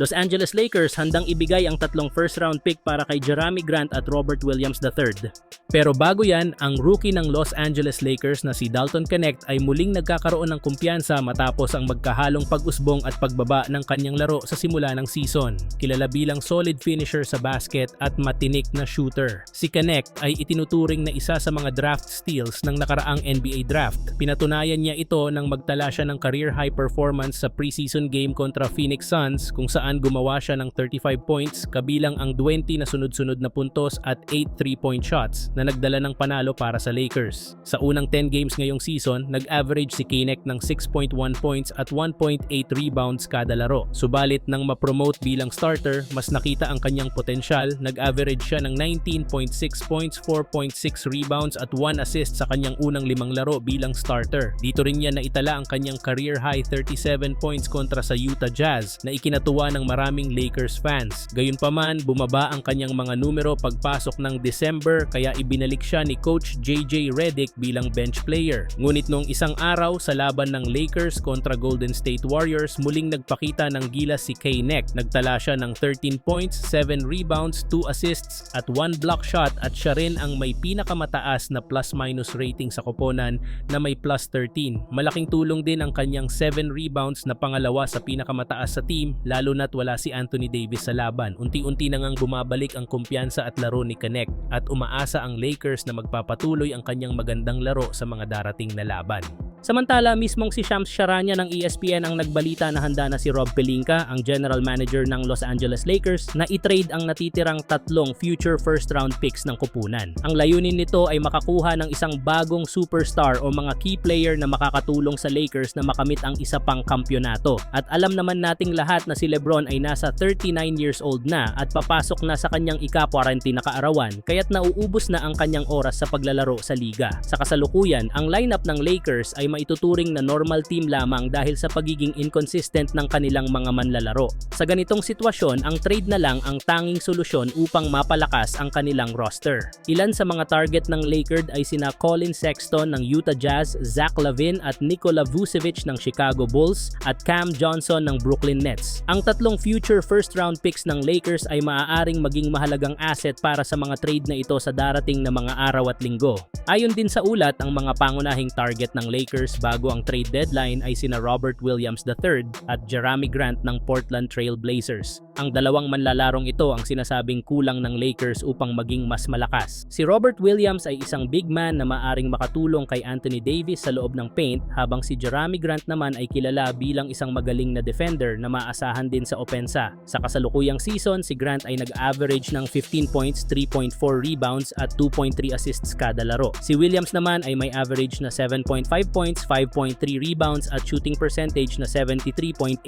Los Angeles Lakers handang ibigay ang tatlong first round pick para kay Jeremy Grant at Robert Williams III. Pero bago yan, ang rookie ng Los Angeles Lakers na si Dalton Connect ay muling nagkakaroon ng kumpiyansa matapos ang magkahalong pag-usbong at pagbaba ng kanyang laro sa simula ng season. Kilala bilang solid finisher sa basket at matinik na shooter. Si Connect ay itinuturing na isa sa mga draft steals ng nakaraang NBA draft. Pinatunayan niya ito nang magtala siya ng career high performance sa preseason game kontra Phoenix Suns kung saan gumawa siya ng 35 points kabilang ang 20 na sunod-sunod na puntos at 8 3-point shots na nagdala ng panalo para sa Lakers. Sa unang 10 games ngayong season, nag-average si Kinect ng 6.1 points at 1.8 rebounds kada laro. Subalit nang ma-promote bilang starter, mas nakita ang kanyang potensyal, nag-average siya ng 19.6 points, 4.6 rebounds at 1 assist sa kanyang unang limang laro bilang starter. Dito rin niya naitala ang kanyang career high 37 points kontra sa Utah Jazz na ikinatuwa ng maraming Lakers fans. Gayunpaman, bumaba ang kanyang mga numero pagpasok ng December kaya ibinalik siya ni Coach JJ Redick bilang bench player. Ngunit noong isang araw sa laban ng Lakers kontra Golden State Warriors, muling nagpakita ng gilas si K-Neck. Nagtala siya ng 13 points, 7 rebounds, 2 assists at 1 block shot at siya rin ang may pinakamataas na plus-minus rating sa koponan na may plus 13. Malaking tulong din ang kanyang 7 rebounds na pangalawa sa pinakamataas sa team lalo na't wala si Anthony Davis sa laban. Unti-unti na ngang bumabalik ang kumpiyansa at laro ni Connect at umaasa ang Lakers na magpapatuloy ang kanyang magandang laro sa mga darating na laban. Samantala, mismong si Shams Charania ng ESPN ang nagbalita na handa na si Rob Pelinka, ang general manager ng Los Angeles Lakers, na i-trade ang natitirang tatlong future first round picks ng kupunan. Ang layunin nito ay makakuha ng isang bagong superstar o mga key player na makakatulong sa Lakers na makamit ang isa pang kampyonato. At alam naman nating lahat na si Lebron ay nasa 39 years old na at papasok na sa kanyang ika-40 na kaarawan kaya't nauubos na ang kanyang oras sa paglalaro sa liga. Sa kasalukuyan, ang lineup ng Lakers ay maituturing na normal team lamang dahil sa pagiging inconsistent ng kanilang mga manlalaro. Sa ganitong sitwasyon, ang trade na lang ang tanging solusyon upang mapalakas ang kanilang roster. Ilan sa mga target ng Lakers ay sina Colin Sexton ng Utah Jazz, Zach Lavin at Nikola Vucevic ng Chicago Bulls at Cam Johnson ng Brooklyn Nets. Ang tatlong future first round picks ng Lakers ay maaaring maging mahalagang asset para sa mga trade na ito sa darating na mga araw at linggo. Ayon din sa ulat, ang mga pangunahing target ng Lakers bago ang trade deadline ay sina Robert Williams III at Jeremy Grant ng Portland Trail Blazers. Ang dalawang manlalarong ito ang sinasabing kulang ng Lakers upang maging mas malakas. Si Robert Williams ay isang big man na maaring makatulong kay Anthony Davis sa loob ng paint habang si Jeremy Grant naman ay kilala bilang isang magaling na defender na maasahan din sa opensa. Sa kasalukuyang season, si Grant ay nag-average ng 15 points, 3.4 rebounds at 2.3 assists kada laro. Si Williams naman ay may average na 7.5 points, 5.3 rebounds at shooting percentage na 73.8%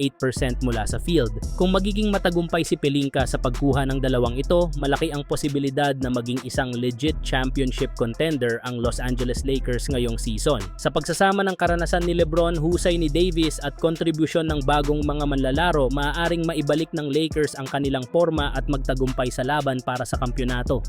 mula sa field. Kung magiging matagumpay si Pelinka sa pagkuha ng dalawang ito, malaki ang posibilidad na maging isang legit championship contender ang Los Angeles Lakers ngayong season. Sa pagsasama ng karanasan ni Lebron, husay ni Davis at kontribusyon ng bagong mga manlalaro, maaaring maibalik ng Lakers ang kanilang forma at magtagumpay sa laban para sa kampyonato.